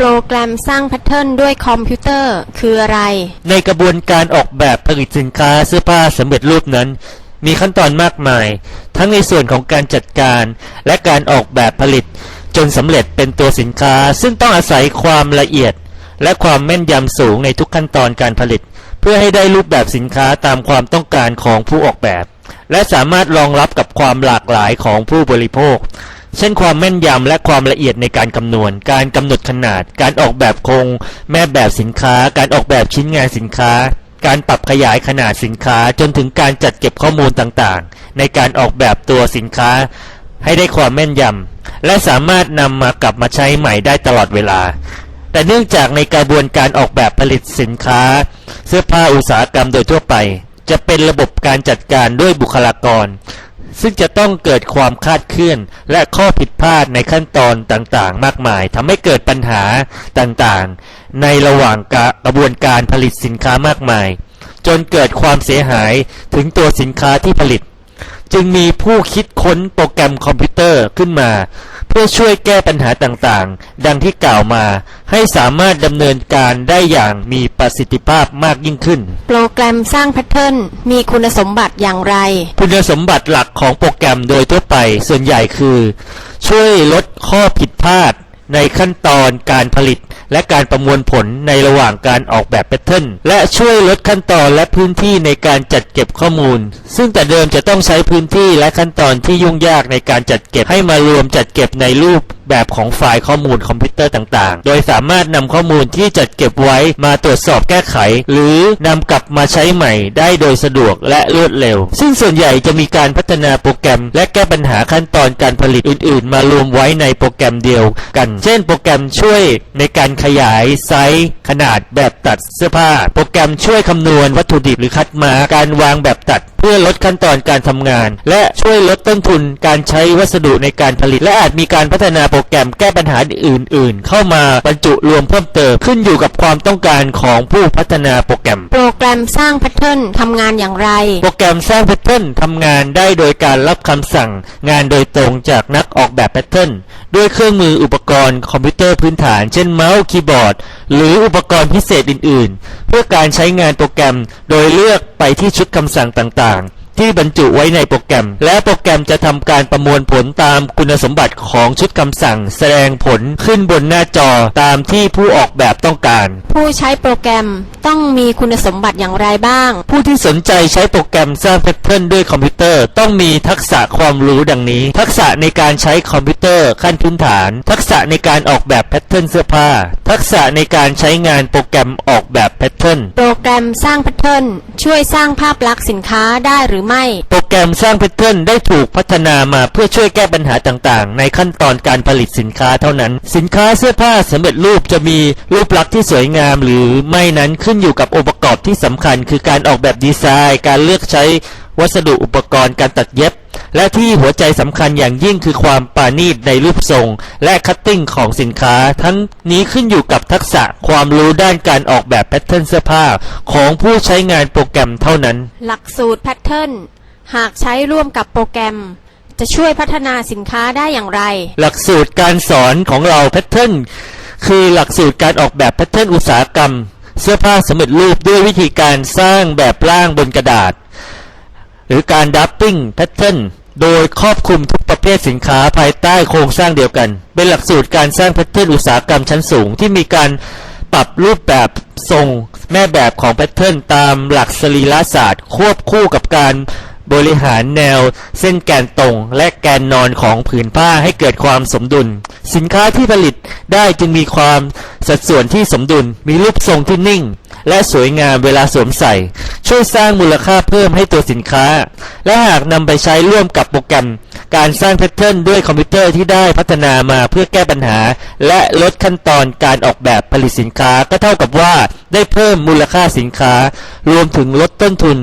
โปรแกรมสร้างแพทเทิร์นด้วยคอมพิวเตอร์คืออะไร ในกระบวนการออกแบบผลิตสินค้าเสื้อผ้าสำเร็จรูปนั้น มีขั้นตอนมากมาย ทั้งในส่วนของการจัดการ และการออกแบบผลิต จนสำเร็จเป็นตัวสินค้า ซึ่งต้องอาศัยความละเอียด และความแม่นยำสูงในทุกขั้นตอนการผลิต เพื่อให้ได้รูปแบบสินค้าตามความต้องการของผู้ออกแบบ และสามารถรองรับกับความหลากหลายของผู้บริโภค เช่นความแม่นยำและความละเอียดในการคำนวณ การกำหนดขนาด การออกแบบโครงแม่แบบสินค้า การออกแบบชิ้นงานสินค้า การปรับขยายขนาดสินค้าจนถึงการจัดเก็บข้อมูลต่างๆ ในการออกแบบตัวสินค้า ให้ได้ความแม่นยำและสามารถนำมากลับมาใช้ใหม่ได้ตลอดเวลา แต่เนื่องจากในกระบวนการออกแบบผลิตสินค้า เสื้อผ้าอุตสาหกรรมโดยทั่วไป จะเป็นระบบการจัดการด้วยบุคลากร ซึ่งจะต้องเกิดความคลาดเคลื่อน และข้อผิดพลาดในขั้นตอนต่างๆ มากมายทำให้เกิดปัญหาต่างๆ ในระหว่างกระบวนการผลิตสินค้ามากมาย จนเกิดความเสียหายถึงตัวสินค้าที่ผลิต จึงมีผู้คิดค้นโปรแกรมคอมพิวเตอร์ขึ้นมา เพื่อช่วยแก้ปัญหาต่างๆ ดังที่กล่าวมา ให้สามารถดำเนินการได้อย่างมีประสิทธิภาพมากยิ่งขึ้น โปรแกรมสร้างแพทเทิร์นมีคุณสมบัติอย่างไร คุณสมบัติหลักของโปรแกรมโดยทั่วไปส่วนใหญ่คือ ช่วยลดข้อผิดพลาด ในขั้นตอนการผลิต และการประมวลผลในระหว่างการออกแบบแพทเทิร์นและช่วยลดขั้นตอนและพื้นที่ในการจัดเก็บข้อมูล ซึ่งแต่เดิมจะต้องใช้พื้นที่และขั้นตอนที่ยุ่งยากในการจัดเก็บให้มารวมจัดเก็บในรูป แบบของไฟล์ข้อมูลคอมพิวเตอร์ต่าง ๆ โดยสามารถนำข้อมูลที่จัดเก็บไว้มาตรวจสอบแก้ไข หรือนำกลับมาใช้ใหม่ได้โดยสะดวกและรวดเร็ว ซึ่งส่วนใหญ่จะมีการพัฒนาโปรแกรม และแก้ปัญหาขั้นตอนการผลิตอื่น ๆ มารวมไว้ในโปรแกรมเดียวกัน เช่น โปรแกรมช่วยในการขยายไซส์ขนาดแบบตัดเสื้อผ้า โปรแกรมช่วยคำนวณวัตถุดิบหรือคัดมาการวางแบบตัด พื่อลดขั้นตอนการทำงาน และช่วยลดต้นทุนการใช้วัสดุในการผลิต และอาจมีการพัฒนาโปรแกรมแก้ปัญหาอื่น ๆ เข้ามาบรรจุรวมเพิ่มเติมขึ้นอยู่กับความต้องการของผู้พัฒนาโปรแกรม โปรแกรมสร้างแพทเทิร์นทำงานอย่างไร โปรแกรมสร้างแพทเทิร์นทำงานได้โดยการรับคำสั่ง งานโดยตรงจากนักออกแบบแพทเทิร์นด้วยเครื่องมืออุปกรณ์คอมพิวเตอร์พื้นฐาน เช่นเมาส์คีย์บอร์ด หรืออุปกรณ์พิเศษอื่น ๆ เพื่อการใช้งานโปรแกรมโดยเลือกไปที่ชุดคำสั่งต่างๆ ที่บรรจุไว้ในโปรแกรม และโปรแกรมจะทำการประมวลผลตามคุณสมบัติของชุดคำสั่ง แสดงผลขึ้นบนหน้าจอตามที่ผู้ออกแบบต้องการ ผู้ใช้โปรแกรมต้องมีคุณสมบัติอย่างไรบ้าง ผู้ที่สนใจใช้โปรแกรมสร้างแพทเทิร์นด้วยคอมพิวเตอร์ ต้องมีทักษะความรู้ดังนี้ ทักษะในการใช้คอมพิวเตอร์ขั้นพื้นฐาน ทักษะในการออกแบบแพทเทิร์นเสื้อผ้า ทักษะในการใช้งานโปรแกรมออกแบบแพทเทิร์นโปรแกรมสร้างแพทเทิร์นช่วยสร้างภาพลักษณ์สินค้าได้หรือไม่ โปรแกรมสร้างแพทเทิร์นได้ถูกพัฒนามาเพื่อช่วยแก้ปัญหาต่างๆ ในขั้นตอนการผลิตสินค้าเท่านั้น สินค้าเสื้อผ้าสำเร็จรูปจะมีรูปลักษณ์ที่สวยงาม หรือไม่นั้นขึ้นอยู่กับองค์ประกอบที่สำคัญ คือการออกแบบดีไซน์ การเลือกใช้วัสดุอุปกรณ์การตัดเย็บ และที่หัวใจสำคัญอย่างยิ่งคือความปราณีตในรูปทรง และคัตติ้งของสินค้า ทั้งนี้ขึ้นอยู่กับทักษะความรู้ด้านการออกแบบแพทเทิร์นเสื้อผ้า ของผู้ใช้งานโปรแกรมเท่านั้น หลักสูตรแพทเทิร์นหากใช้ร่วมกับโปรแกรม จะช่วยพัฒนาสินค้าได้อย่างไร หลักสูตรการสอนของเราแพทเทิร์นคือหลักสูตรการออกแบบแพทเทิร์นอุตสาหกรรม เสื้อผ้าสำเร็จรูปด้วยวิธีการสร้างแบบร่างบนกระดาษ หรือการดับปิ้งแพทเทิร์นโดยครอบคลุมทุกประเภทสินค้าภายใต้โครงสร้างเดียวกัน เป็นหลักสูตรการสร้างแพทเทิร์นอุตสาหกรรมชั้นสูง ที่มีการปรับรูปแบบทรงแม่แบบของแพทเทิร์นตามหลักสรีระศาสตร์ ควบคู่กับการบริหารแนวเส้นแกนตรงและแกนนอนของผืนผ้าให้เกิดความสมดุล สินค้าที่ผลิตได้จึงมีความสัดส่วนที่สมดุล มีรูปทรงที่นิ่ง และสวยงามเวลาสวมใส่ ช่วยสร้างมูลค่าเพิ่มให้ตัวสินค้า และหากนำไปใช้ร่วมกับโปรแกรม การสร้างแพทเทิร์นด้วยคอมพิวเตอร์ที่ได้พัฒนามาเพื่อแก้ปัญหา และลดขั้นตอนการออกแบบผลิตสินค้าก็เท่ากับว่า ได้เพิ่มมูลค่าสินค้า รวมถึงลดต้นทุน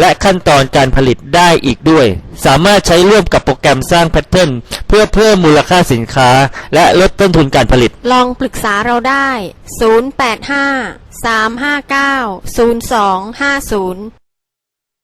และขั้นตอนการผลิตได้อีกด้วย สามารถใช้ร่วมกับโปรแกรมสร้างแพทเทิร์นเพื่อเพิ่มมูลค่าสินค้า และลดต้นทุนการผลิต ลองปรึกษาเราได้ 085 359 0250